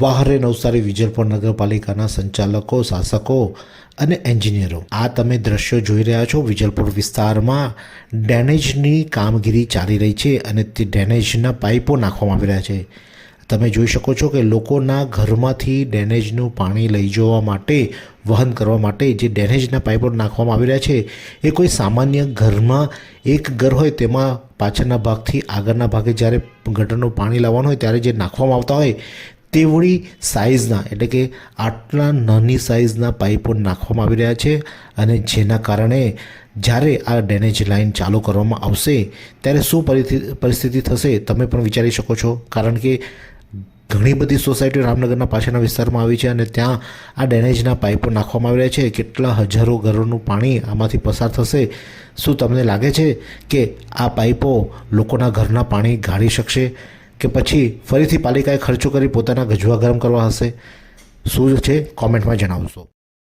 વાહરે નવસારી વિજલપુર નગરપાલિકાના સંચાલકો, શાસકો અને એન્જિનિયરો. આ તમે દ્રશ્યો જોઈ રહ્યા છો. વિજલપુર વિસ્તારમાં ડેનેજની કામગીરી ચાલી રહી છે અને તે ડેનેજના પાઇપો નાખવામાં આવી રહ્યા છે. તમે જોઈ શકો છો કે લોકોના ઘરમાંથી ડેનેજનું પાણી લઈ જવા માટે, વહન કરવા માટે જે ડેનેજના પાઇપો નાખવામાં આવી રહ્યા છે, એ કોઈ સામાન્ય ઘરમાં એક ઘર હોય તેમાં પાછળના ભાગથી આગળના ભાગે જ્યારે ગટરનું પાણી લાવવાનું હોય ત્યારે જે નાખવામાં આવતા હોય તેવડી સાઇઝના એટલે કે આટલા નાની સાઇઝના પાઇપો નાખવામાં આવી રહ્યા છે અને જેના કારણે જ્યારે આ ડેનેજ લાઇન ચાલુ કરવામાં આવશે, ત્યારે શું પરિસ્થિતિ થશે તમે પણ વિચારી શકો છો. કારણ કે ઘણી બધી સોસાયટીઓ રામનગરના પાછળના વિસ્તારમાં આવી છે અને ત્યાં આ ડેનેજના પાઇપો નાખવામાં આવી રહ્યા છે. કેટલા હજારો ઘરોનું પાણી આમાંથી પસાર થશે? શું તમને લાગે છે કે આ પાઇપો લોકોના ઘરના પાણી ગાળી શકશે? કે પછી ફરીથી પાલિકાએ ખર્ચો કરી પોતાના ગજવા ગરમ કરવા હશે? શું છે? કોમેન્ટમાં જણાવશો.